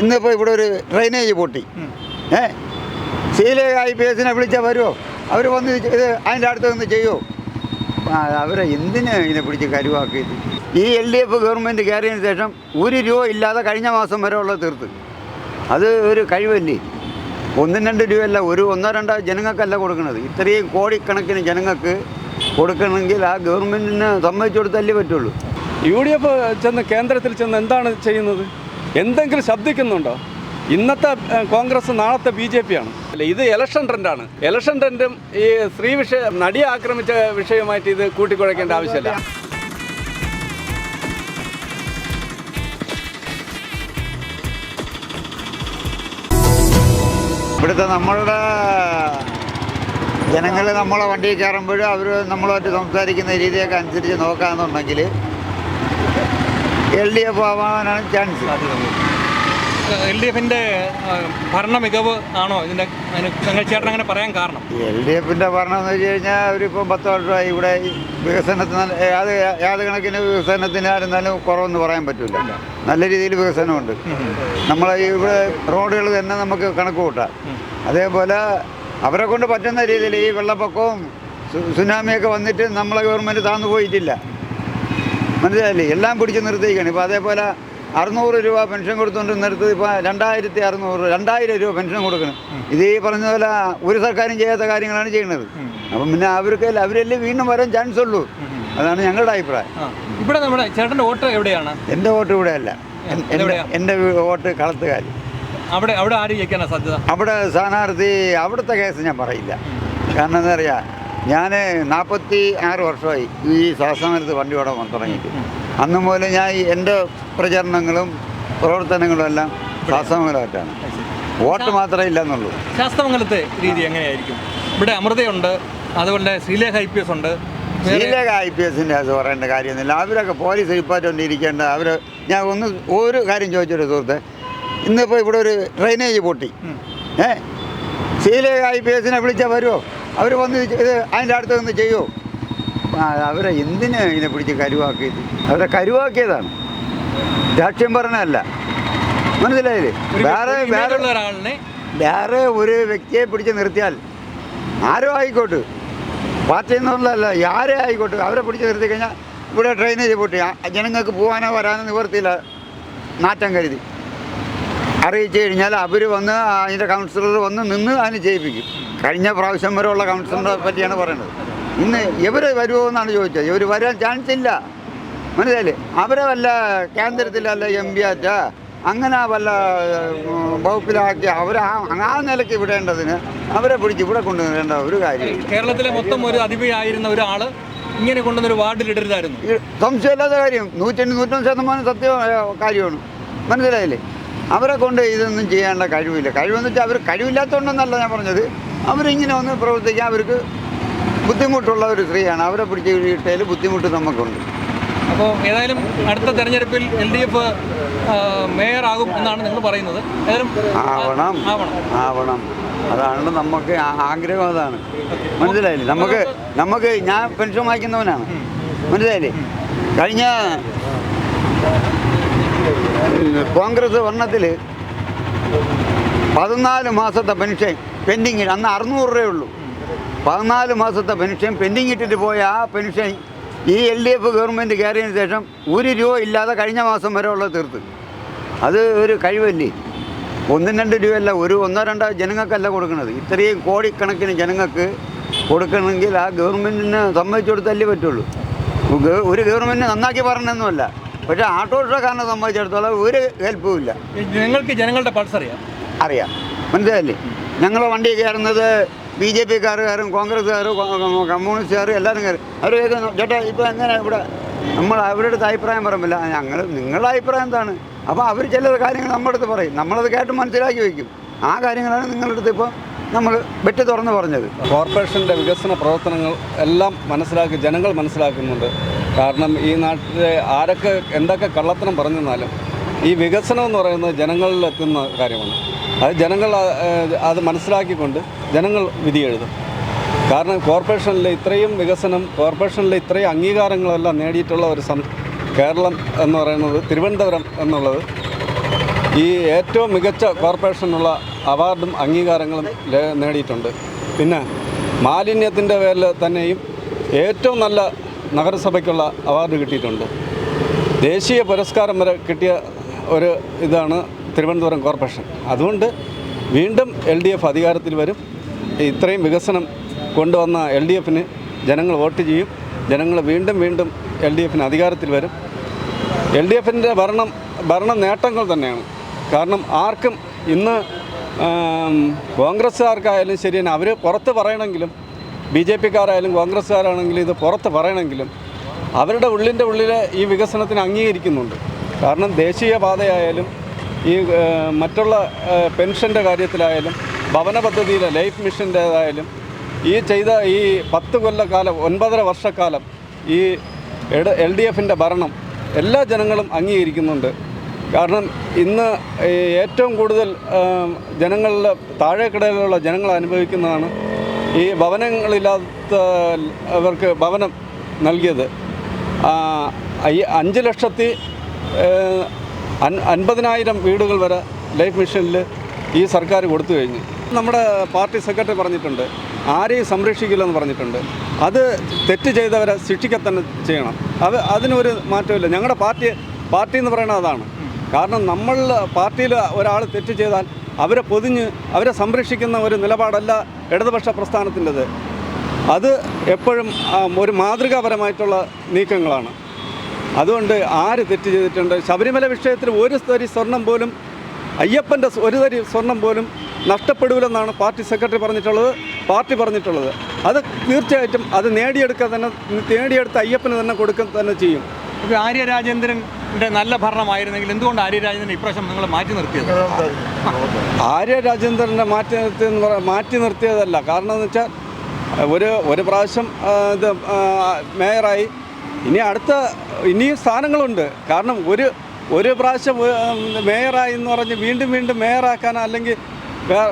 ഇന്നിപ്പോൾ ഇവിടെ ഒരു ഡ്രെയിനേജ് പൊട്ടി. ഏ? സീലെ ഐ പി എസിനെ വിളിച്ചാൽ വരുമോ അവർ വന്ന് ഇത് ഇത് അതിന്റെ അടുത്ത് നിന്ന് ചെയ്യുമോ അവരെ എന്തിനാ ഇതിനെ പിടിച്ച് കരുവാക്കിയത്? ഈ എൽ ഡി എഫ് ഗവൺമെന്റ് കയറിയതിന് ശേഷം ഒരു രൂപ ഇല്ലാതെ കഴിഞ്ഞ മാസം വരെ ഉള്ളത് തീർത്ത്. അത് ഒരു കഴിവല്ലേ? ഒന്നും രണ്ട് രൂപയല്ല ഒരു ഒന്നോ രണ്ടോ ജനങ്ങൾക്കല്ല കൊടുക്കുന്നത് ഇത്രയും കോടിക്കണക്കിന് ജനങ്ങൾക്ക് കൊടുക്കണമെങ്കിൽ ആ ഗവൺമെന്റിന് സമ്മതിച്ചു കൊടുത്തല്ലേ പറ്റുള്ളൂ. യു ഡി എഫ് ചെന്ന് കേന്ദ്രത്തിൽ ചെന്ന് എന്താണ് ചെയ്യുന്നത്? എന്തെങ്കിലും ശബ്ദിക്കുന്നുണ്ടോ? ഇന്നത്തെ കോൺഗ്രസ് നാളത്തെ ബി ജെ പി ആണ് അല്ല ഇത് ഇലക്ഷൻ ട്രെൻഡാണ് ഇലക്ഷൻ ട്രെൻഡും ഈ സ്ത്രീ വിഷയം നടിയെ ആക്രമിച്ച വിഷയമായിട്ട് ഇത് കൂട്ടിക്കുഴയ്ക്കേണ്ട ആവശ്യമില്ല. ഇവിടുത്തെ നമ്മളുടെ ജനങ്ങൾ നമ്മളെ വണ്ടിയിൽ കയറുമ്പോഴും അവർ നമ്മളായിട്ട് സംസാരിക്കുന്ന രീതിയൊക്കെ അനുസരിച്ച് നോക്കാമെന്നുണ്ടെങ്കിൽ എൽ ഡി എഫ് ആവാനാണ് ചാൻസ് എൽ ഡി എഫിന്റെ ഭരണ മികവ് ആണോ ഇതിന്റെ ചേട്ടൻ അങ്ങനെ പറയാൻ കാരണം. എൽ ഡി എഫിന്റെ ഭരണം എന്ന് വെച്ച് കഴിഞ്ഞാൽ അവരിപ്പോൾ പത്ത് വർഷമായി ഇവിടെ വികസനത്തിന് യാത് യാത് കണക്കിന് വികസനത്തിന് ആയിരുന്നാലും കുറവെന്ന് പറയാൻ പറ്റില്ല നല്ല രീതിയിൽ വികസനമുണ്ട്. നമ്മളെ ഇവിടെ റോഡുകൾ തന്നെ നമുക്ക് കണക്ക് കൂട്ടാം. അതേപോലെ അവരെ കൊണ്ട് പറ്റുന്ന രീതിയിൽ ഈ വെള്ളപ്പൊക്കവും സുനാമിയൊക്കെ വന്നിട്ട് നമ്മളെ ഗവൺമെന്റ് താന്നു പോയിട്ടില്ല. മനസ്സിലായില്ലേ? എല്ലാം പിടിച്ച് നിർത്തിയിരിക്കുകയാണ്. ഇപ്പോൾ അതേപോലെ അറുന്നൂറ് രൂപ പെൻഷൻ കൊടുത്തുകൊണ്ട് നിർത്തി ഇപ്പോൾ രണ്ടായിരത്തി അറുന്നൂറ് രണ്ടായിരം രൂപ പെൻഷൻ കൊടുക്കണം. ഇത് ഈ പറഞ്ഞ പോലെ ഒരു സർക്കാരും ചെയ്യാത്ത കാര്യങ്ങളാണ് ചെയ്യുന്നത്. അപ്പം പിന്നെ അവർക്ക് അവരല്ലേ വീണ്ടും വരാൻ ചാൻസ് ഉള്ളൂ. അതാണ് ഞങ്ങളുടെ അഭിപ്രായം. ഇവിടെ നമ്മുടെ ചേട്ടന്റെ വോട്ട് എവിടെയാണ്? എന്റെ വോട്ട് ഇവിടെ അല്ല. എന്റെ വോട്ട് കളത്തുകാർ അവിടെ അവിടെ ആര് ജയിക്കാനാണ് സാധ്യത? അവിടെ സ്ഥാനാർത്ഥി അവിടുത്തെ കേസ് ഞാൻ പറയില്ല. കാരണം എന്താ പറയുക ഞാൻ നാൽപ്പത്തി ആറ് വർഷമായി ഈ ശ്വാസമരത്ത് വണ്ടി ഓടാൻ തുടങ്ങിയിട്ട്. അന്ന് മുതൽ ഞാൻ എന്റെ പ്രചരണങ്ങളും പ്രവർത്തനങ്ങളും എല്ലാം ശാസ്ത്രമംഗലമായിട്ടാണ് വോട്ട് മാത്രമേ ഇല്ലെന്നുള്ളൂ. ശാസ്തമംഗലത്തെ രീതി എങ്ങനെയായിരിക്കും? ഇവിടെ അമൃതയുണ്ട് അതുപോലെ ശ്രീലേഖ ഐ പി എസ് ഉണ്ട്. ശ്രീലേഖ ഐ പി എസിന്റെ അത് പറയേണ്ട കാര്യമൊന്നുമില്ല. അവരൊക്കെ പോലീസ് ഇരിപ്പാറ്റോണ്ടിരിക്കേണ്ട അവർ ഞാൻ ഒന്ന് ഒരു കാര്യം ചോദിച്ചൊരു സുഹൃത്തെ ഇന്നിപ്പോൾ ഇവിടെ ഒരു ഡ്രെയിനേജ് പൊട്ടി. ഏ? ശ്രീലേഖ ഐ പി എസിനെ വിളിച്ചാൽ വരുമോ അവർ വന്ന് ഇത് അതിന്റെ അടുത്ത് നിന്ന് ചെയ്യുമോ ആ, അവരെ എന്തിനാ ഇതിനെ പിടിച്ച് കരുവാക്കിയത്? അവരെ കരുവാക്കിയതാണ്. രാഷ്ട്രീയം പറഞ്ഞല്ല മനസ്സിലായില്ലേ? വേറെ വേറെ വേറെ ഒരു വ്യക്തിയെ പിടിച്ച് നിർത്തിയാൽ ആരോ ആയിക്കോട്ടെ. പാർട്ടി എന്നുള്ളതല്ല ആരേ ആയിക്കോട്ടെ? അവരെ പിടിച്ച് നിർത്തി കഴിഞ്ഞാൽ ഇവിടെ ഡ്രെയിനേജ് പൊട്ടി. ജനങ്ങൾക്ക് പോകാനോ വരാനോ നിവർത്തിയില്ല നാറ്റം കരുതി. അറിയിച്ചു കഴിഞ്ഞാൽ അവർ വന്ന് അതിന്റെ കൗൺസിലർ വന്ന് നിന്ന് അതിന് ചെയ്യിപ്പിക്കും കഴിഞ്ഞ പ്രാവശ്യം വരെയുള്ള ഉള്ള കൗൺസിലറെ പറ്റിയാണ് പറയുന്നത്. ഇന്ന് ഇവർ വരുമോ എന്നാണ് ചോദിച്ചത്. ഇവർ വരാൻ ചാൻസ് ഇല്ല. മനസ്സിലായില്ലേ? അവരെ വല്ല കേന്ദ്രത്തിലല്ല എം പി ആറ്റ അങ്ങനെ വല്ല വകുപ്പിലാക്കി അവർ ആ നിലയ്ക്ക് വിടേണ്ടതിന് അവരെ പിടിച്ച് ഇവിടെ കൊണ്ടുവരേണ്ട ഒരു കാര്യം കേരളത്തിലെ മൊത്തം ഒരു അതിഥിയായിരുന്ന ഒരാൾ ഇങ്ങനെ കൊണ്ടുവന്നൊരു വാർഡിൽ ഇടരുതായിരുന്നു ഈ സംശയമില്ലാത്ത കാര്യം. നൂറ്റഞ്ച് നൂറ്റൊന്ന് ശതമാനം സത്യം കാര്യമാണ്. മനസ്സിലായില്ലേ? അവരെ കൊണ്ട് ഇതൊന്നും ചെയ്യേണ്ട കഴിവില്ല. കഴിവെന്ന് വെച്ചാൽ അവർ കഴിവില്ലാത്തതുകൊണ്ടെന്നല്ല ഞാൻ പറഞ്ഞത്. അവരിങ്ങനെ ഒന്ന് പ്രവർത്തിക്കാൻ അവർക്ക് ബുദ്ധിമുട്ടുള്ള ഒരു സ്ത്രീയാണ്. അവരെ പിടിച്ച് കിട്ടിയതിൽ ബുദ്ധിമുട്ട് നമുക്കുണ്ട്. അപ്പോൾ ഏതായാലും അടുത്ത തെരഞ്ഞെടുപ്പിൽ എൽ ഡി എഫ് മേയർ ആകും എന്നാണ് നിങ്ങൾ പറയുന്നത്. ഏതായാലും ആവണം. ആവണം. ആവണം. അതാണ് നമുക്ക് ആഗ്രഹം അതാണ്. മനസ്സിലായില്ലേ? നമുക്ക് നമുക്ക് ഞാൻ പെൻഷൻ വാങ്ങിക്കുന്നവനാണ്. മനസ്സിലായില്ലേ? കഴിഞ്ഞ കോൺഗ്രസ് ഭരണത്തിൽ പതിനാല് മാസത്തെ പെൻഷൻ പെൻഡിങ് അന്ന് അറുന്നൂറ് രൂപയേ ഉള്ളൂ. പതിനാല് മാസത്തെ പെൻഷൻ പെൻഡിങ് ഇട്ടിട്ട് പോയ ആ പെൻഷൻ ഈ എൽ ഡി എഫ് ഗവൺമെന്റ് കയറിയതിന് ശേഷം ഒരു രൂപ ഇല്ലാതെ കഴിഞ്ഞ മാസം വരെ ഉള്ളത് തീർത്ത്. അത് ഒരു കഴിവല്ലേ? ഒന്നും രണ്ട് രൂപയല്ല ഒരു ഒന്നോ രണ്ടോ ജനങ്ങൾക്കല്ല കൊടുക്കുന്നത് ഇത്രയും കോടിക്കണക്കിന് ജനങ്ങൾക്ക് കൊടുക്കണമെങ്കിൽ ആ ഗവൺമെന്റിന് സമ്മതിച്ചു കൊടുത്തല്ലേ പറ്റുള്ളൂ. ഒരു ഗവൺമെന്റ് നന്നാക്കി പറഞ്ഞൊന്നുമല്ല. പക്ഷേ ആട്ടോറിക്ഷക്കാരനെ സംബന്ധിച്ചിടത്തോളം ഒരു ഹെൽപ്പും ഇല്ല. നിങ്ങൾക്ക് ജനങ്ങളുടെ പൾസ് അറിയാം? അറിയാം. മനസ്സിലായില്ലേ? ഞങ്ങൾ വണ്ടി കയറുന്നത് ബി ജെ പിക്കാരുകാരും കോൺഗ്രസ്സുകാരും കമ്മ്യൂണിസ്റ്റുകാരും എല്ലാവരും കയറി. അവർ കേൾക്കുന്നു ചേട്ടാ ഇപ്പോൾ എങ്ങനെ ഇവിടെ? നമ്മൾ അവരുടെ അടുത്ത് അഭിപ്രായം പറയുമ്പോൾ ഞങ്ങൾ നിങ്ങളുടെ അഭിപ്രായം എന്താണ്? അപ്പോൾ അവർ ചില കാര്യങ്ങൾ നമ്മുടെ അടുത്ത് പറയും. നമ്മളത് കേട്ട് മനസ്സിലാക്കി വയ്ക്കും. ആ കാര്യങ്ങളാണ് നിങ്ങളുടെ അടുത്ത് ഇപ്പോൾ നമ്മൾ വെട്ടി തുറന്ന് പറഞ്ഞത്. കോർപ്പറേഷന്റെ വികസന പ്രവർത്തനങ്ങൾ എല്ലാം മനസ്സിലാക്കി ജനങ്ങൾ മനസ്സിലാക്കുന്നുണ്ട്. കാരണം ഈ നാട്ടിലെ ആരൊക്കെ എന്തൊക്കെ കള്ളത്തനം പറഞ്ഞെന്നാലും ഈ വികസനം എന്ന് പറയുന്നത് ജനങ്ങളിലെത്തുന്ന കാര്യമാണ്. അത് ജനങ്ങൾ അത് മനസ്സിലാക്കിക്കൊണ്ട് ജനങ്ങൾ വിധി എഴുതും. കാരണം കോർപ്പറേഷനിലെ ഇത്രയും വികസനം കോർപ്പറേഷനിലെ ഇത്രയും അംഗീകാരങ്ങളെല്ലാം നേടിയിട്ടുള്ള ഒരു സം കേരളം എന്ന് പറയുന്നത് തിരുവനന്തപുരം എന്നുള്ളത് ഈ ഏറ്റവും മികച്ച കോർപ്പറേഷനുള്ള അവാർഡും അംഗീകാരങ്ങളും നേടിയിട്ടുണ്ട്. പിന്നെ മാലിന്യത്തിന്റെ പേരിൽ തന്നെയും ഏറ്റവും നല്ല നഗരസഭയ്ക്കുള്ള അവാർഡ് കിട്ടിയിട്ടുണ്ട്. ദേശീയ പുരസ്കാരം വരെ കിട്ടിയ ഒരു ഇതാണ് തിരുവനന്തപുരം കോർപ്പറേഷൻ. അതുകൊണ്ട് വീണ്ടും എൽ ഡി എഫ് അധികാരത്തിൽ വരും. ഇത്രയും വികസനം കൊണ്ടുവന്ന എൽ ഡി എഫിന് ജനങ്ങൾ വോട്ട് ചെയ്യും. ജനങ്ങൾ വീണ്ടും വീണ്ടും എൽ ഡി എഫിന് അധികാരത്തിൽ വരും. എൽ ഡി എഫിന്റെ ഭരണം ഭരണ നേട്ടങ്ങൾ തന്നെയാണ്. കാരണം ആർക്കും ഇന്ന് കോൺഗ്രസ്സുകാർക്കായാലും ശരി തന്നെ അവർ പുറത്ത് പറയണമെങ്കിലും ബി ജെ പിക്കാരായാലും കോൺഗ്രസ്സുകാരാണെങ്കിലും ഇത് പുറത്ത് പറയണമെങ്കിലും അവരുടെ ഉള്ളിന്റെ ഉള്ളിലെ ഈ വികസനത്തിന് അംഗീകരിക്കുന്നുണ്ട്. കാരണം ദേശീയ പാതയായാലും ഈ മറ്റുള്ള പെൻഷന്റെ കാര്യത്തിലായാലും ഭവന പദ്ധതിയിലെ ലൈഫ് മിഷന്റേതായാലും ഈ ചെയ്ത ഈ പത്ത് കൊല്ലക്കാലം ഒൻപതര വർഷക്കാലം ഈ എൽ ഡി എഫിന്റെ ഭരണം എല്ലാ ജനങ്ങളും അംഗീകരിക്കുന്നുണ്ട്. കാരണം ഇന്ന് ഏറ്റവും കൂടുതൽ ജനങ്ങളുടെ താഴേക്കിടയിലുള്ള ജനങ്ങൾ അനുഭവിക്കുന്നതാണ് ഈ ഭവനങ്ങളില്ലാത്ത അവർക്ക് ഭവനം നൽകിയത്. അഞ്ച് ലക്ഷത്തി അൻ- അൻപതിനായിരം വീടുകൾ വരെ ലൈഫ് മിഷനിൽ ഈ സർക്കാർ കൊടുത്തു കഴിഞ്ഞു. നമ്മുടെ പാർട്ടി സെക്രട്ടറി പറഞ്ഞിട്ടുണ്ട് ആരെയും സംരക്ഷിക്കില്ലെന്ന് പറഞ്ഞിട്ടുണ്ട്. അത് തെറ്റ് ചെയ്തവരെ ശിക്ഷിക്കാൻ തന്നെ ചെയ്യണം. അത് അതിനൊരു മാറ്റമില്ല ഞങ്ങളുടെ പാർട്ടി പാർട്ടി എന്ന് പറയുന്നത് അതാണ്. കാരണം നമ്മൾ പാർട്ടിയിൽ ഒരാൾ തെറ്റ് ചെയ്താൽ അവരെ പൊതിഞ്ഞ് അവരെ സംരക്ഷിക്കുന്ന ഒരു നിലപാടല്ല ഇടതുപക്ഷ പ്രസ്ഥാനത്തിന്റെത്. അത് എപ്പോഴും ഒരു മാതൃകാപരമായിട്ടുള്ള നീക്കങ്ങളാണ്. അതുകൊണ്ട് ആര് തെറ്റ് ചെയ്തിട്ടുണ്ട്? ശബരിമല വിഷയത്തിൽ ഒരു തരി സ്വർണം പോലും അയ്യപ്പന്റെ ഒരു തരി സ്വർണം പോലും നഷ്ടപ്പെടില്ലെന്നാണ് പാർട്ടി സെക്രട്ടറി പറഞ്ഞിട്ടുള്ളത് പാർട്ടി പറഞ്ഞിട്ടുള്ളത്. അത് തീർച്ചയായിട്ടും അത് നേടിയെടുക്കാൻ തന്നെ നേടിയെടുത്ത് അയ്യപ്പന് തന്നെ കൊടുക്കാൻ തന്നെ ചെയ്യും. ഇപ്പോൾ ആര്യ രാജേന്ദ്രന്റെ നല്ല ഭരണമായിരുന്നെങ്കിൽ എന്തുകൊണ്ട് ആര്യ രാജേന്ദ്രൻ ഇപ്രാവശ്യം നിങ്ങൾ മാറ്റി നിർത്തിയത്? ആര്യ രാജേന്ദ്രനെ മാറ്റി നിർത്തി എന്ന് പറ മാറ്റി നിർത്തിയതല്ല. കാരണം എന്ന് വെച്ചാൽ ഒരു ഒരു പ്രാവശ്യം ഇത് മേയറായി ഇനി അടുത്ത ഇനിയും സ്ഥാനങ്ങളുണ്ട്. കാരണം ഒരു ഒരു പ്രാവശ്യം മേയറായി എന്ന് പറഞ്ഞ് വീണ്ടും വീണ്ടും മേയറാക്കാൻ അല്ലെങ്കിൽ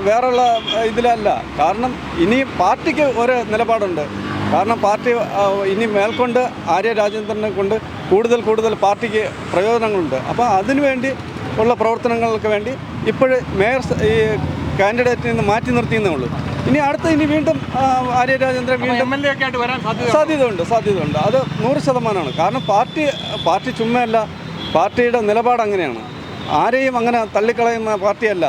വേറെയുള്ള ഇതിലല്ല. കാരണം ഇനി പാർട്ടിക്ക് ഒരു നിലപാടുണ്ട്. കാരണം പാർട്ടി ഇനി മേൽക്കൊണ്ട് ആര്യ രാജേന്ദ്രനെ കൊണ്ട് കൂടുതൽ കൂടുതൽ പാർട്ടിക്ക് പ്രയോജനങ്ങളുണ്ട്. അപ്പോൾ അതിനുവേണ്ടി ഉള്ള പ്രവർത്തനങ്ങൾക്ക് വേണ്ടി ഇപ്പോഴും മേയർ ഈ കാൻഡിഡേറ്റിൽ നിന്ന് മാറ്റി നിർത്തിയെന്നേ ഉള്ളൂ. ഇനി അടുത്ത ഇനി വീണ്ടും ആര്യ രാജേന്ദ്രൻ വീണ്ടും എം എൽ എ ഒക്കെ ആയിട്ട് വരാൻ സാധ്യത സാധ്യതയുണ്ട് സാധ്യതയുണ്ട്. അത് നൂറ് ശതമാനമാണ്. കാരണം പാർട്ടി പാർട്ടി ചുമ്മയല്ല പാർട്ടിയുടെ നിലപാട് അങ്ങനെയാണ്. ആരെയും അങ്ങനെ തള്ളിക്കളയുന്ന പാർട്ടിയല്ല.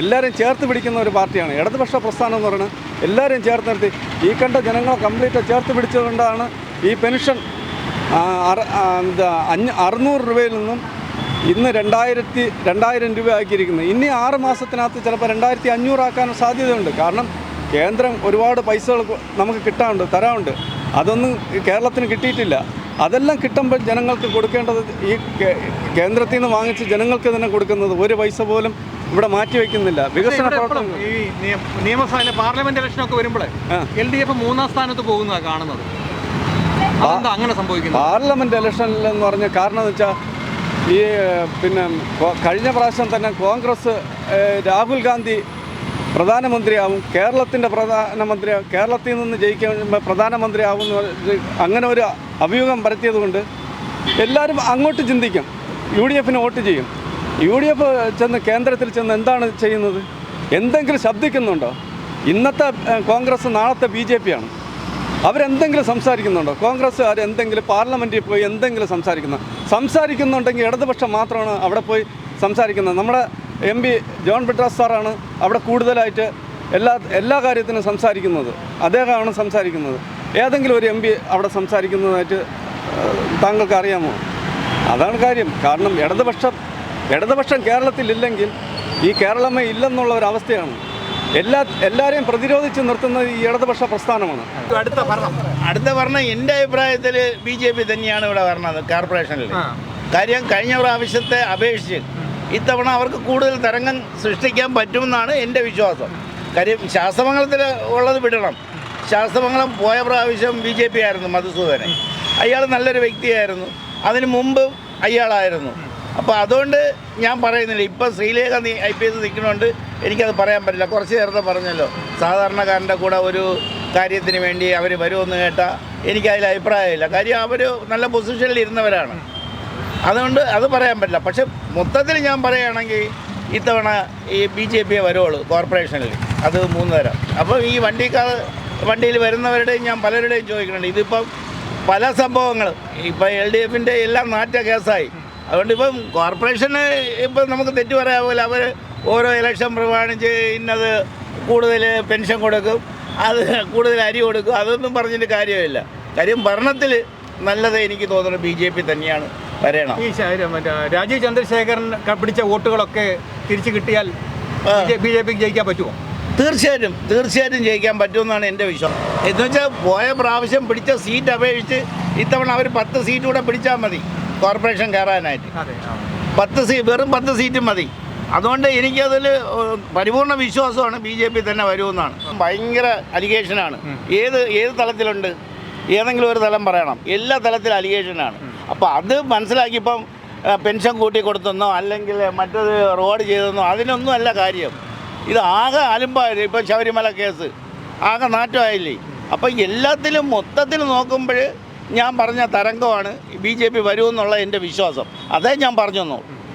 എല്ലാവരെയും ചേർത്ത് പിടിക്കുന്ന ഒരു പാർട്ടിയാണ്. ഇടതുപക്ഷ പ്രസ്ഥാനം എന്ന് പറയുന്നത് എല്ലാവരെയും ചേർത്ത് നിർത്തി. ഈ കണ്ട ജനങ്ങളെ കംപ്ലീറ്റ് ചേർത്ത് പിടിച്ചുകൊണ്ടാണ് ഈ പെൻഷൻ എന്താ അഞ്ഞ് അറുന്നൂറ് രൂപയിൽ നിന്നും ഇന്ന് രണ്ടായിരത്തി രണ്ടായിരം രൂപ ആക്കിയിരിക്കുന്നത്. ഇനി ആറ് മാസത്തിനകത്ത് ചിലപ്പോൾ രണ്ടായിരത്തി അഞ്ഞൂറാക്കാൻ സാധ്യതയുണ്ട്. കാരണം കേന്ദ്രം ഒരുപാട് പൈസകൾ നമുക്ക് കിട്ടാനുണ്ട് തരാനുണ്ട്. അതൊന്നും കേരളത്തിന് കിട്ടിയിട്ടില്ല. അതെല്ലാം കിട്ടുമ്പോൾ ജനങ്ങൾക്ക് കൊടുക്കേണ്ടത് ഈ കേന്ദ്രത്തിൽ നിന്ന് വാങ്ങിച്ച് ജനങ്ങൾക്ക് തന്നെ കൊടുക്കുന്നത് ഒരു പൈസ പോലും ഇവിടെ മാറ്റി വയ്ക്കുന്നില്ല. വികസന പ്രവർത്തനം ഈ നിയമസഭയിലെ പാർലമെന്റ് വരുമ്പോഴേ ആ. എൽ ഡി എഫ് മൂന്നാം സ്ഥാനത്ത് പോകുന്നതാണ് കാണുന്നത്. അതെന്താ അങ്ങനെ സംഭവിക്കുന്നത്? പാർലമെന്റ് ഇലക്ഷനിൽ എന്ന് പറഞ്ഞ കാരണം എന്ന് വെച്ചാൽ ഈ പിന്നെ കഴിഞ്ഞ പ്രാവശ്യം തന്നെ കോൺഗ്രസ് രാഹുൽ ഗാന്ധി പ്രധാനമന്ത്രിയാവും. കേരളത്തിന്റെ പ്രധാനമന്ത്രി കേരളത്തിൽ നിന്ന് ജയിക്കുമ്പോൾ പ്രധാനമന്ത്രിയാവും അങ്ങനെ ഒരു അഭ്യൂഹം പരത്തിയതുകൊണ്ട് എല്ലാവരും അങ്ങോട്ട് ചിന്തിക്കും. യു ഡി എഫിന് വോട്ട് ചെയ്യും. യു ഡി എഫ് ചെന്ന് കേന്ദ്രത്തിൽ ചെന്ന് എന്താണ് ചെയ്യുന്നത്? എന്തെങ്കിലും ശബ്ദിക്കുന്നുണ്ടോ? ഇന്നത്തെ കോൺഗ്രസ് നാളത്തെ ബി ജെ പി ആണ് അവരെന്തെങ്കിലും സംസാരിക്കുന്നുണ്ടോ? കോൺഗ്രസ്സുകാർ എന്തെങ്കിലും പാർലമെന്റിൽ പോയി എന്തെങ്കിലും സംസാരിക്കുന്നു സംസാരിക്കുന്നുണ്ടെങ്കിൽ ഇടതുപക്ഷം മാത്രമാണ് അവിടെ പോയി സംസാരിക്കുന്നത്. നമ്മുടെ എം പി ജോൺ ബിട്രാസ് സാറാണ് അവിടെ കൂടുതലായിട്ട് എല്ലാ എല്ലാ കാര്യത്തിനും സംസാരിക്കുന്നത്. അദ്ദേഹമാണ് സംസാരിക്കുന്നത്. ഏതെങ്കിലും ഒരു എം പി അവിടെ സംസാരിക്കുന്നതായിട്ട് താങ്കൾക്ക് അറിയാമോ? അതാണ് കാര്യം. കാരണം ഇടതുപക്ഷം ഇടതുപക്ഷം കേരളത്തിലില്ലെങ്കിൽ ഈ കേരളമേ ഇല്ലെന്നുള്ള ഒരു അവസ്ഥയാണ്. എല്ലാ എല്ലാവരെയും പ്രതിരോധിച്ച് നിർത്തുന്നത് ഈ ഇടതുപക്ഷ പ്രസ്ഥാനമാണ്. അടുത്ത ഭരണം. അടുത്ത ഭരണം എന്റെ അഭിപ്രായത്തിൽ ബി ജെ പി തന്നെയാണ് ഇവിടെ വരണത് കോർപ്പറേഷനിൽ ആ. കാര്യം കഴിഞ്ഞ പ്രാവശ്യത്തെ അപേക്ഷിച്ച് ഇത്തവണ അവർക്ക് കൂടുതൽ തരംഗം സൃഷ്ടിക്കാൻ പറ്റുമെന്നാണ് എന്റെ വിശ്വാസം. കാര്യം ശാസ്ത്രമംഗലത്തിൽ ഉള്ളത് വിടണം. ശാസ്ത്രമംഗലം പോയ പ്രാവശ്യം ബി ജെ പി ആയിരുന്നു മധുസൂദനൻ അയാൾ നല്ലൊരു വ്യക്തിയായിരുന്നു. അതിന് മുമ്പ് അയാളായിരുന്നു. അപ്പോൾ അതുകൊണ്ട് ഞാൻ പറയുന്നില്ല. ഇപ്പം ശ്രീലേഖ നീ ഐ പി എസ് നിൽക്കണോണ്ട് എനിക്കത് പറയാൻ പറ്റില്ല. കുറച്ച് നേരത്തെ പറഞ്ഞല്ലോ. സാധാരണക്കാരന്റെ കൂടെ ഒരു കാര്യത്തിന് വേണ്ടി അവർ വരുമെന്ന് കേട്ടാൽ എനിക്കതിൽ അഭിപ്രായമില്ല. കാര്യം അവർ നല്ല പൊസിഷനിൽ ഇരുന്നവരാണ്. അതുകൊണ്ട് അത് പറയാൻ പറ്റില്ല. പക്ഷെ മൊത്തത്തിൽ ഞാൻ പറയുകയാണെങ്കിൽ ഇത്തവണ ഈ ബി ജെ പിയെ വരുവുള്ളൂ കോർപ്പറേഷനിൽ. അത് മൂന്ന് തരം അപ്പം ഈ വണ്ടിക്കാർ വണ്ടിയിൽ വരുന്നവരുടെയും ഞാൻ പലരുടെയും ചോദിക്കുന്നുണ്ട്. ഇതിപ്പം പല സംഭവങ്ങൾ ഇപ്പം എൽ ഡി എഫിന്റെ എല്ലാം നാറ്റ കേസായി. അതുകൊണ്ട് ഇപ്പം കോർപ്പറേഷന് ഇപ്പം നമുക്ക് തെറ്റ് പറയാൻ പോലെ അവർ ഓരോ ഇലക്ഷൻ പ്രമാണിച്ച് ഇന്നത് കൂടുതൽ പെൻഷൻ കൊടുക്കും. അത് കൂടുതൽ അരി കൊടുക്കും. അതൊന്നും പറഞ്ഞിട്ട് കാര്യമില്ല. കാര്യം ഭരണത്തിൽ നല്ലത് എനിക്ക് തോന്നുന്നത് ബി ജെ പി തന്നെയാണ്. വരണം. ഈ മറ്റേ രാജീവ് ചന്ദ്രശേഖരൻ പിടിച്ച വോട്ടുകളൊക്കെ തിരിച്ചു കിട്ടിയാൽ. ബി ജെ പിക്ക് ജയിക്കാൻ പറ്റുമോ? തീർച്ചയായിട്ടും തീർച്ചയായിട്ടും ജയിക്കാൻ പറ്റുമെന്നാണ് എന്റെ വിശ്വാസം. എന്ന് വെച്ചാൽ പോയ പ്രാവശ്യം പിടിച്ച സീറ്റ് അപേക്ഷിച്ച് ഇത്തവണ അവർ പത്ത് സീറ്റ് കൂടെ പിടിച്ചാൽ മതി കോർപ്പറേഷൻ കയറാനായിട്ട്. പത്ത് സീ വെറും പത്ത് സീറ്റ് മതി. അതുകൊണ്ട് എനിക്കതിൽ പരിപൂർണ വിശ്വാസമാണ് ബി ജെ പി തന്നെ വരുമെന്നാണ്. ഭയങ്കര അലിഗേഷനാണ്. ഏത് ഏത് തലത്തിലുണ്ട്? ഏതെങ്കിലും ഒരു തലം പറയണം. എല്ലാ തലത്തിലും അലിഗേഷനാണ്. അപ്പോൾ അത് മനസ്സിലാക്കിയപ്പം പെൻഷൻ കൂട്ടി കൊടുത്തെന്നോ അല്ലെങ്കിൽ മറ്റത് റോഡ് ചെയ്തെന്നോ അതിനൊന്നും അല്ല കാര്യം. ഇത് ആകെ അലുമ്പായില്ലേ ഇപ്പം ശബരിമല കേസ്. ആകെ നാറ്റമായില്ലേ? അപ്പം എല്ലാത്തിലും മൊത്തത്തിൽ നോക്കുമ്പോൾ ഞാൻ പറഞ്ഞ തരംഗമാണ് ബി ജെ പി വരുമെന്നുള്ള എന്റെ വിശ്വാസം. അതേ ഞാൻ പറഞ്ഞു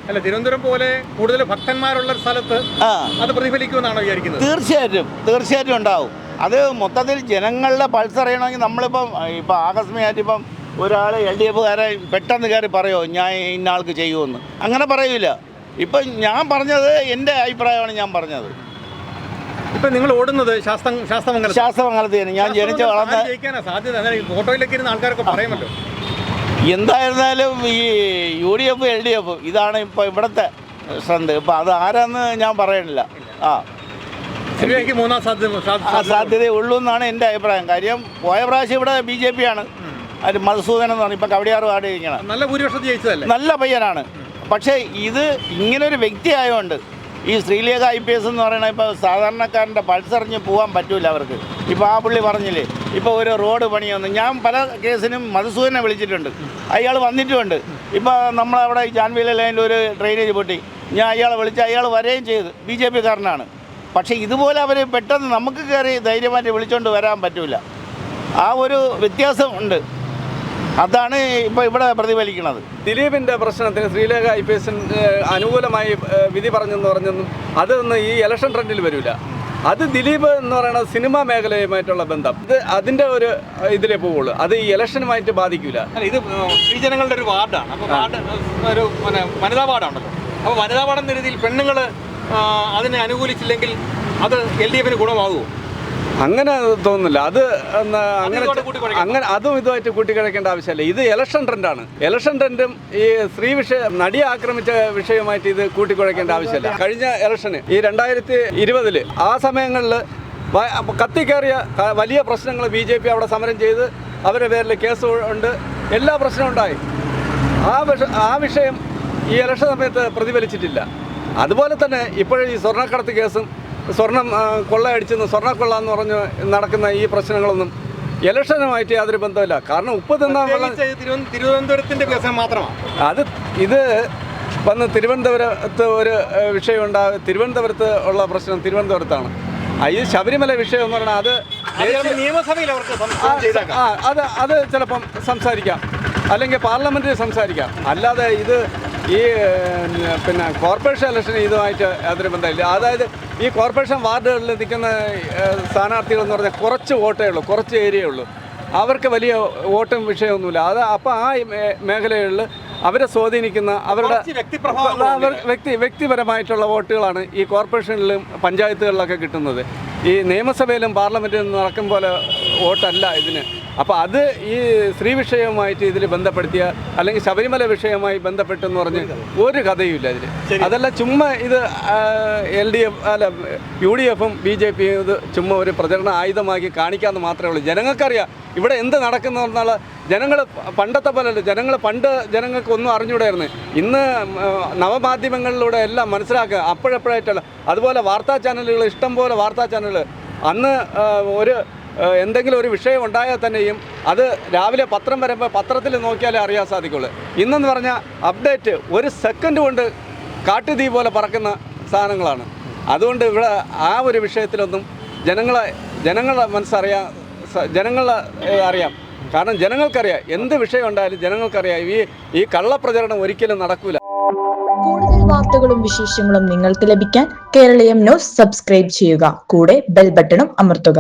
അല്ല തിരുവനന്തപുരം പോലെ കൂടുതൽ ഭക്തന്മാരുള്ള സ്ഥലത്ത് ആ. അത് പ്രതിഫലിക്കുമെന്നാണോ വിചാരിക്കുന്നത്. തീർച്ചയായിട്ടും തീർച്ചയായിട്ടും ഉണ്ടാവും. അത് മൊത്തത്തിൽ ജനങ്ങളുടെ പൾസ് അറിയണമെങ്കിൽ നമ്മളിപ്പം ഇപ്പം ആകസ്മികമായിട്ട് ഇപ്പം ഒരാൾ എൽ ഡി എഫുകാരെ പെട്ടെന്ന് കയറി പറയുമോ ഞാൻ ഇന്ന ആൾക്ക് ചെയ്യുമെന്ന്. അങ്ങനെ പറയൂല. ഇപ്പം ഞാൻ പറഞ്ഞത് എന്റെ അഭിപ്രായമാണ് ഞാൻ പറഞ്ഞത്. ഇപ്പൊ നിങ്ങൾ ഓടുന്നത് ശാസ്ത്ര ശാസ്ത്രമംഗലം ശാസ്ത്രമംഗലത്തിന് ഞാൻ ജനിച്ച വളർന്ന സാധ്യത? ഫോട്ടോയിലൊക്കെ ഇരുന്ന് ആൾക്കാരൊക്കെ പറയുമല്ലോ. എന്തായിരുന്നാലും ഈ U D F L D F ഇതാണ് ഇപ്പോൾ ഇവിടുത്തെ ശ്രദ്ധ. ഇപ്പം അത് ആരാന്ന് ഞാൻ പറയണില്ല. ആ. സാധ്യതയുള്ളൂ സാധ്യതയേ ഉള്ളൂ എന്നാണ് എന്റെ അഭിപ്രായം. കാര്യം പോയ പ്രാവശ്യം ഇവിടെ ബി ജെ പി ആണ്. അത് മധുസൂദനൻ എന്ന് പറഞ്ഞു. ഇപ്പം കവടിയാറ് വാർഡ് ഇരിക്കണം നല്ല ഭൂരിപക്ഷത്തിൽ ജയിച്ചതല്ലേ? നല്ല പയ്യനാണ്. പക്ഷേ ഇത് ഇങ്ങനൊരു വ്യക്തി ആയതുകൊണ്ട് ഈ ശ്രീലേഖ ഐ പി എസ് എന്ന് പറയുന്നത് ഇപ്പോൾ സാധാരണക്കാരന്റെ പൾസറിഞ്ഞ് പോകാൻ പറ്റൂല അവർക്ക്. ഇപ്പോൾ ആ പുള്ളി പറഞ്ഞില്ലേ ഇപ്പോൾ ഒരു റോഡ് പണിയൊന്നും. ഞാൻ പല കേസിനും മധുസൂദനെ വിളിച്ചിട്ടുണ്ട്. അയാൾ വന്നിട്ടുമുണ്ട് ഇപ്പോൾ നമ്മളവിടെ ഈ ജാൻവീല ലൈനിൽ ഒരു ഡ്രെയിനേജ് പൊട്ടി. ഞാൻ അയാളെ വിളിച്ച് അയാൾ വരികയും ചെയ്ത്. ബി ജെ പിക്കാരനാണ്. പക്ഷേ ഇതുപോലെ അവർ പെട്ടെന്ന് നമുക്ക് കയറി ധൈര്യമായിട്ട് വിളിച്ചുകൊണ്ട് വരാൻ പറ്റില്ല ആ ഒരു വ്യത്യാസം ഉണ്ട്. അതാണ് ഇപ്പൊ ഇവിടെ പ്രതിഫലിക്കുന്നത്. ദിലീപിന്റെ പ്രശ്നത്തിന് ശ്രീലേഖ ഐ പി എസിന് അനുകൂലമായി വിധി പറഞ്ഞെന്ന് പറഞ്ഞെന്നും അതൊന്നും ഈ ഇലക്ഷൻ ട്രെൻഡിൽ വരില്ല അത് ദിലീപ് എന്ന് പറയുന്ന സിനിമാ മേഖലയുമായിട്ടുള്ള ബന്ധം. ഇത് അതിന്റെ ഒരു ഇതിലേ പോവുള്ളൂ. അത് ഈ ഇലക്ഷനുമായിട്ട് ബാധിക്കില്ല ഇത് സ്ത്രീജനങ്ങളുടെ ഒരു വാർഡാണ്. അപ്പോൾ വാർഡ് ഒരു വനിതാ വാർഡാണല്ലോ. അപ്പോൾ വനിതാ വാർഡെന്ന രീതിയിൽ പെണ്ണുങ്ങൾ അതിനെ അനുകൂലിച്ചില്ലെങ്കിൽ അത് എൽ ഡി എഫിന് ഗുണമാകുമോ അങ്ങനെ തോന്നുന്നില്ല. അത് അങ്ങനെ അങ്ങനെ അതും ഇതുമായിട്ട് കൂട്ടിക്കിഴക്കേണ്ട ആവശ്യമില്ല. ഇത് ഇലക്ഷൻ ട്രെൻഡാണ് ഇലക്ഷൻ ട്രെൻഡും ഈ സ്ത്രീ വിഷയം നടിയെ ആക്രമിച്ച വിഷയമായിട്ട് ഇത് കൂട്ടിക്കുഴക്കേണ്ട ആവശ്യമില്ല. കഴിഞ്ഞ ഇലക്ഷന് ഈ രണ്ടായിരത്തി ഇരുപതിൽ ആ സമയങ്ങളിൽ കത്തിക്കേറിയ വലിയ പ്രശ്നങ്ങൾ ബി ജെ പി അവിടെ സമരം ചെയ്ത് അവരുടെ പേരിൽ കേസ് ഉണ്ട്. എല്ലാ പ്രശ്നവും ഉണ്ടായി. ആ വിഷ ആ വിഷയം ഈ ഇലക്ഷൻ സമയത്ത് പ്രതിഫലിച്ചിട്ടില്ല. അതുപോലെ തന്നെ ഇപ്പോഴും ഈ സ്വർണക്കടത്ത് കേസും സ്വർണം കൊള്ളയടിച്ചെന്ന് സ്വർണക്കൊള്ള എന്ന് പറഞ്ഞ് നടക്കുന്ന ഈ പ്രശ്നങ്ങളൊന്നും ഇലക്ഷനുമായിട്ട് യാതൊരു ബന്ധമില്ല കാരണം ഉപ്പ് വെള്ളം തിരുവനന്തപുരത്തിന്റെ വികസനം മാത്രമാണ്. അത് ഇത് വന്ന് തിരുവനന്തപുരത്ത് ഒരു ഏഹ്, വിഷയം ഉണ്ടാകും തിരുവനന്തപുരത്ത് ഉള്ള പ്രശ്നം തിരുവനന്തപുരത്താണ്. ഈ ശബരിമല വിഷയം എന്ന് പറഞ്ഞാൽ അത് നിയമസഭയിൽ അവർക്ക് അത് അത് ചിലപ്പം സംസാരിക്കാം. അല്ലെങ്കിൽ പാർലമെന്റിൽ സംസാരിക്കാം. അല്ലാതെ ഇത് ഈ പിന്നെ കോർപ്പറേഷൻ ഇലക്ഷൻ ഇതുമായിട്ട് യാതൊരു ബന്ധമില്ല. അതായത് ഈ കോർപ്പറേഷൻ വാർഡുകളിൽ നിൽക്കുന്ന സ്ഥാനാർത്ഥികൾ എന്ന് പറഞ്ഞാൽ കുറച്ച് വോട്ടേ ഉള്ളൂ കുറച്ച് ഏരിയയേ ഉള്ളൂ. അവർക്ക് വലിയ വോട്ടും വിഷയമൊന്നുമില്ല. അത് അപ്പോൾ ആ മേഖലകളിൽ അവരെ സ്വാധീനിക്കുന്ന അവരുടെ വ്യക്തി വ്യക്തിപരമായിട്ടുള്ള വോട്ടുകളാണ് ഈ കോർപ്പറേഷനിലും പഞ്ചായത്തുകളിലൊക്കെ കിട്ടുന്നത്. ഈ നിയമസഭയിലും പാർലമെന്റിലും നടക്കും പോലെ വോട്ടല്ല ഇതിന്. അപ്പോൾ അത് ഈ സ്ത്രീ വിഷയവുമായിട്ട് ഇതിൽ ബന്ധപ്പെടുത്തിയ അല്ലെങ്കിൽ ശബരിമല വിഷയവുമായി ബന്ധപ്പെട്ടെന്ന് പറഞ്ഞ് ഒരു കഥയുമില്ല അതിൽ അതല്ല ചുമ്മാ ഇത് എൽ ഡി എഫ് അല്ല യു ഡി എഫും ബി ജെ പിയും ഇത് ചുമ്മാ ഒരു പ്രചരണ ആയുധമാക്കി കാണിക്കാമെന്ന് മാത്രമേ ഉള്ളൂ. ജനങ്ങൾക്കറിയാം ഇവിടെ എന്ത് നടക്കുന്നു എന്നുള്ള ജനങ്ങൾ പണ്ടത്തെ പോലല്ല ജനങ്ങൾ പണ്ട് ജനങ്ങൾക്ക് ഒന്നും അറിഞ്ഞൂടായിരുന്നു ഇന്ന് നവമാധ്യമങ്ങളിലൂടെ എല്ലാം മനസ്സിലാക്കുക അപ്പോഴപ്പോഴായിട്ടുള്ള അതുപോലെ വാർത്താ ചാനലുകൾ ഇഷ്ടംപോലെ വാർത്താ ചാനലുകൾ. അന്ന് ഒരു എന്തെങ്കിലും ഒരു വിഷയം ഉണ്ടായാൽ തന്നെയും അത് രാവിലെ പത്രം വരുമ്പോൾ പത്രത്തിൽ നോക്കിയാലേ അറിയാൻ സാധിക്കുള്ളൂ. ഇന്നെന്ന് പറഞ്ഞാൽ അപ്ഡേറ്റ് ഒരു സെക്കൻഡ് കൊണ്ട് കാട്ടുതീ പോലെ പറക്കുന്ന സാധനങ്ങളാണ്. അതുകൊണ്ട് ഇവിടെ ആ ഒരു വിഷയത്തിലൊന്നും ജനങ്ങളെ ജനങ്ങളെ മനസ്സറിയാം ജനങ്ങളെ അറിയാം. കാരണം ജനങ്ങൾക്കറിയാം എന്ത് വിഷയം ഉണ്ടായാലും ജനങ്ങൾക്കറിയാം. ഈ ഈ കള്ളപ്രചരണം ഒരിക്കലും നടക്കൂല. കൂടുതൽ വാർത്തകളും വിശേഷങ്ങളും നിങ്ങൾക്ക് ലഭിക്കാൻ കേരളീയം ന്യൂസ് സബ്സ്ക്രൈബ് ചെയ്യുക. കൂടെ ബെൽ ബട്ടണും അമർത്തുക.